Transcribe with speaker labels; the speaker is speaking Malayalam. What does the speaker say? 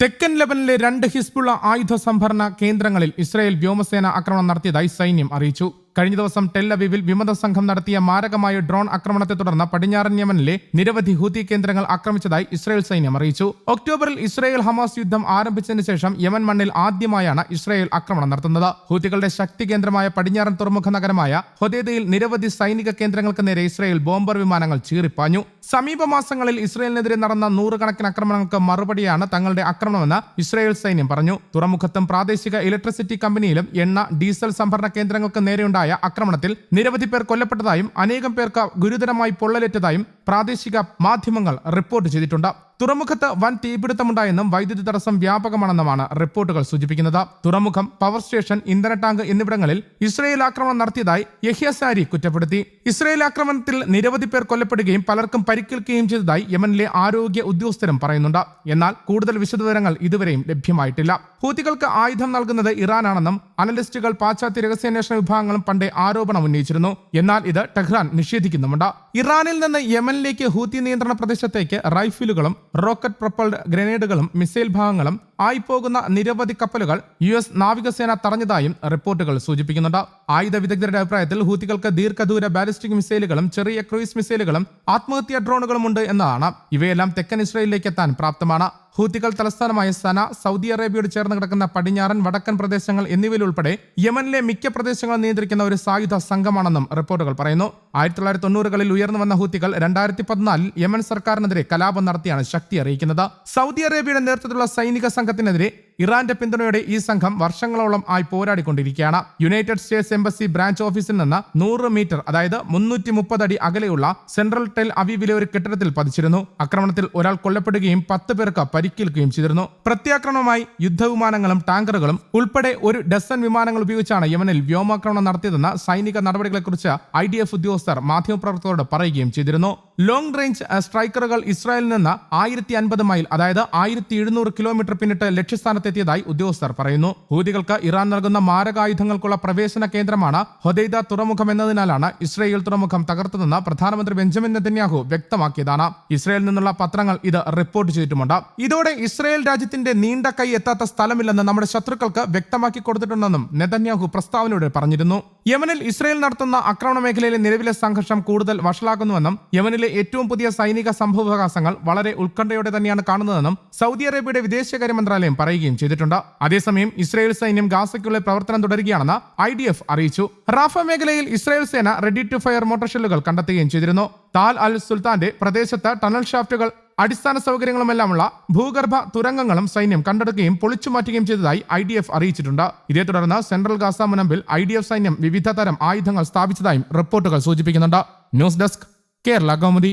Speaker 1: തെക്കൻ ലെബനിലെ രണ്ട് ഹിസ്ബുള്ള ആയുധ സംഭരണ കേന്ദ്രങ്ങളിൽ ഇസ്രായേൽ വ്യോമസേന ആക്രമണം നടത്തിയതായി സൈന്യം അറിയിച്ചു. കഴിഞ്ഞ ദിവസം ടെല്ലവിവിൽ വിമത സംഘം നടത്തിയ മാരകമായ ഡ്രോൺ ആക്രമണത്തെ തുടർന്ന് പടിഞ്ഞാറൻ യമനിലെ നിരവധി ഹൂതി കേന്ദ്രങ്ങൾ ആക്രമിച്ചതായി ഇസ്രായേൽ സൈന്യം അറിയിച്ചു. ഒക്ടോബറിൽ ഇസ്രായേൽ ഹമാസ് യുദ്ധം ആരംഭിച്ചതിന് ശേഷം യമൻ മണ്ണിൽ ആദ്യമായാണ് ഇസ്രായേൽ ആക്രമണം നടത്തുന്നത്. ഹൂതികളുടെ ശക്തി കേന്ദ്രമായ പടിഞ്ഞാറൻ തുറമുഖ നഗരമായ ഹൊദേദയിൽ നിരവധി സൈനിക കേന്ദ്രങ്ങൾക്ക് നേരെ ഇസ്രായേൽ ബോംബർ വിമാനങ്ങൾ ചീറിപ്പാഞ്ഞു. സമീപ മാസങ്ങളിൽ ഇസ്രായേലിനെതിരെ നടന്ന നൂറുകണക്കിന് ആക്രമണങ്ങൾക്ക് മറുപടിയാണ് തങ്ങളുടെ ആക്രമണമെന്ന് ഇസ്രായേൽ സൈന്യം പറഞ്ഞു. തുറമുഖത്തും പ്രാദേശിക ഇലക്ട്രിസിറ്റി കമ്പനിയിലും എണ്ണ ഡീസൽ സംഭരണ കേന്ദ്രങ്ങൾക്ക് നേരെയുണ്ടായ ആക്രമണത്തിൽ നിരവധി പേർ കൊല്ലപ്പെട്ടതായും അനേകം പേർക്ക് ഗുരുതരമായി പൊള്ളലേറ്റതായും പ്രാദേശിക മാധ്യമങ്ങൾ റിപ്പോർട്ട് ചെയ്തിട്ടുണ്ട്. തുറമുഖത്ത് വൻ തീപിടുത്തമുണ്ടായെന്നും വൈദ്യുതി തടസ്സം വ്യാപകമാണെന്നുമാണ് റിപ്പോർട്ടുകൾ സൂചിപ്പിക്കുന്നത്. തുറമുഖം പവർ സ്റ്റേഷൻ ഇന്ധന ടാങ്ക് എന്നിവിടങ്ങളിൽ ഇസ്രയേൽ ആക്രമണം നടത്തിയതായി യഹ്യസാരി കുറ്റപ്പെടുത്തി. ഇസ്രയേൽ ആക്രമണത്തിൽ നിരവധി പേർ കൊല്ലപ്പെടുകയും പലർക്കും പരിക്കേൽക്കുകയും ചെയ്തതായി യമനിലെ ആരോഗ്യ ഉദ്യോഗസ്ഥരും പറയുന്നുണ്ട്. എന്നാൽ കൂടുതൽ വിശദവിവരങ്ങൾ ഇതുവരെയും ലഭ്യമായിട്ടില്ല. ഹൂതികൾക്ക് ആയുധം നൽകുന്നത് ഇറാനാണെന്നും അനലിസ്റ്റുകൾ പാശ്ചാത്യ രഹസ്യാന്വേഷണ വിഭാഗങ്ങളും പണ്ടേ ആരോപണം ഉന്നയിച്ചിരുന്നു. എന്നാൽ ഇത് ടെഹ്റാൻ നിഷേധിക്കുന്നുമുണ്ട്. ഇറാനിൽ നിന്ന് യമനിലേക്ക് ഹൂത്തി നിയന്ത്രണ പ്രദേശത്തേക്ക് റൈഫിലുകളും റോക്കറ്റ് പ്രൊപ്പൾഡ് ഗ്രനേഡുകളും മിസൈൽ ഭാഗങ്ങളും ആയിപ്പോകുന്ന നിരവധി കപ്പലുകൾ യു എസ് നാവികസേന തടഞ്ഞതായും റിപ്പോർട്ടുകൾ സൂചിപ്പിക്കുന്നുണ്ട്. ആയുധ വിദഗ്ധരുടെ അഭിപ്രായത്തിൽ ഹൂത്തികൾക്ക് ദീർഘദൂര ബാലിസ്റ്റിക് മിസൈലുകളും ചെറിയ ക്രൂയിസ് മിസൈലുകളും ആത്മഹത്യാ ഡ്രോണുകളും ഉണ്ട് എന്നതാണ്. ഇവയെല്ലാം തെക്കൻ ഇസ്രയേലിലേക്ക് എത്താൻ പ്രാപ്തമാണ്. ഹൂത്തികൾ തലസ്ഥാനമായ സന സൗദി അറേബ്യയോട് ചേർന്ന് കിടക്കുന്ന പടിഞ്ഞാറൻ വടക്കൻ പ്രദേശങ്ങൾ എന്നിവയിലുൾപ്പെടെ യമനിലെ മിക്ക പ്രദേശങ്ങളും നിയന്ത്രിക്കുന്ന ഒരു സായുധ സംഘമാണെന്നും റിപ്പോർട്ടുകൾ പറയുന്നു. ആയിരത്തി തൊള്ളായിരത്തി തൊണ്ണൂറുകളിൽ ഉയർന്നു വന്ന ഹൂത്തികൾ രണ്ടായിരത്തി പതിനാലിൽ യമൻ സർക്കാരിനെതിരെ കലാപം നടത്തിയാണ് ശക്തി അറിയിക്കുന്നത്. സൗദി അറേബ്യയുടെ നേതൃത്വത്തിലുള്ള സൈനിക സംഘത്തിനെതിരെ ഇറാന്റെ പിന്തുണയോടെ ഈ സംഘം വർഷങ്ങളോളം ആയി പോരാടിക്കൊണ്ടിരിക്കുകയാണ്. യുണൈറ്റഡ് സ്റ്റേറ്റ്സ് എംബസി ബ്രാഞ്ച് ഓഫീസിൽ നിന്ന് നൂറ് മീറ്റർ അതായത് മുന്നൂറ്റി മുപ്പത് അടി അകലെയുള്ള സെൻട്രൽ ടെൽ അവീവിലെ ഒരു കെട്ടിടത്തിൽ പതിച്ചിരുന്നു. ആക്രമണത്തിൽ ഒരാൾ കൊല്ലപ്പെടുകയും പത്ത് പേർക്ക് പരിക്കേൽക്കുകയും ചെയ്തിരുന്നു. പ്രത്യാക്രമണമായി യുദ്ധവിമാനങ്ങളും ടാങ്കറുകളും ഉൾപ്പെടെ ഒരു ഡസൻ വിമാനങ്ങൾ ഉപയോഗിച്ചാണ് യമനിൽ വ്യോമാക്രമണം നടത്തിയതെന്ന് സൈനിക നടപടികളെക്കുറിച്ച് ഐ ഡി എഫ് ഉദ്യോഗസ്ഥർ മാധ്യമപ്രവർത്തകരോട് പറയുകയും ചെയ്തിരുന്നു. ലോങ് റേഞ്ച് സ്ട്രൈക്കറുകൾ ഇസ്രായേലിൽ നിന്ന് ആയിരത്തി അൻപത് മൈൽ അതായത് ആയിരത്തി എഴുന്നൂറ് കിലോമീറ്റർ പിന്നിട്ട് ലക്ഷ്യസ്ഥാനത്തെത്തിയതായി ഉദ്യോഗസ്ഥർ പറയുന്നു. ഹൂതികൾക്ക് ഇറാൻ നൽകുന്ന മാരകായുധങ്ങൾക്കുള്ള പ്രവേശന കേന്ദ്രമാണ് ഹൊദൈദ തുറമുഖം എന്നതിനാലാണ് ഇസ്രയേൽ തുറമുഖം തകർത്തതെന്ന് പ്രധാനമന്ത്രി ബെഞ്ചമിൻ നെതന്യാഹു വ്യക്തമാക്കിയതാണ്. ഇസ്രയേലിൽ നിന്നുള്ള പത്രങ്ങൾ ഇത് റിപ്പോർട്ട് ചെയ്തിട്ടുമുണ്ട്. ഇതോടെ ഇസ്രയേൽ രാജ്യത്തിന്റെ നീണ്ട കൈ എത്താത്ത സ്ഥലമില്ലെന്ന് നമ്മുടെ ശത്രുക്കൾക്ക് വ്യക്തമാക്കി കൊടുത്തിട്ടുണ്ടെന്നും നെതന്യാഹു പ്രസ്താവനയോടെ പറഞ്ഞിരുന്നു. യമനിൽ ഇസ്രയേൽ നടത്തുന്ന ആക്രമണ മേഖലയിലെ നിലവിലെ സംഘർഷം കൂടുതൽ വഷളാക്കുന്നുവെന്നും യമനിലെ ഏറ്റവും പുതിയ സൈനിക സംഭവവികാസങ്ങൾ വളരെ ഉത്കണ്ഠയോടെ തന്നെയാണ് കാണുന്നതെന്നും സൗദി അറേബ്യയുടെ വിദേശകാര്യ മന്ത്രാലയം പറയുകയും ചെയ്തിട്ടുണ്ട്. അതേസമയം ഇസ്രായേൽ സൈന്യം ഗാസയ്ക്കുള്ളിൽ പ്രവർത്തനം തുടരുകയാണെന്ന് ഐ ഡി എഫ് അറിയിച്ചു. റാഫ മേഖലയിൽ ഇസ്രായേൽ സേന റെഡി ടു ഫയർ മോട്ടോർ ഷെല്ലുകൾ കണ്ടെത്തുകയും ചെയ്തിരുന്നു. താൽ അൽ സുൽത്താന്റെ പ്രദേശത്ത് ടണൽ ഷാഫ്റ്റുകൾ അടിസ്ഥാന സൗകര്യങ്ങളുമെല്ലാമുള്ള ഭൂഗർഭ തുരങ്കങ്ങളും സൈന്യം കണ്ടെടുക്കുകയും പൊളിച്ചു മാറ്റുകയും ചെയ്തതായി ഐ ഡി എഫ് അറിയിച്ചിട്ടുണ്ട്. ഇതേ തുടർന്ന് സെൻട്രൽ ഗാസ മുനമ്പിൽ ഐ ഡി എഫ് സൈന്യം വിവിധ തരം ആയുധങ്ങൾ സ്ഥാപിച്ചതായും റിപ്പോർട്ടുകൾ സൂചിപ്പിക്കുന്നുണ്ട്. News desk Kerala Kaumudi.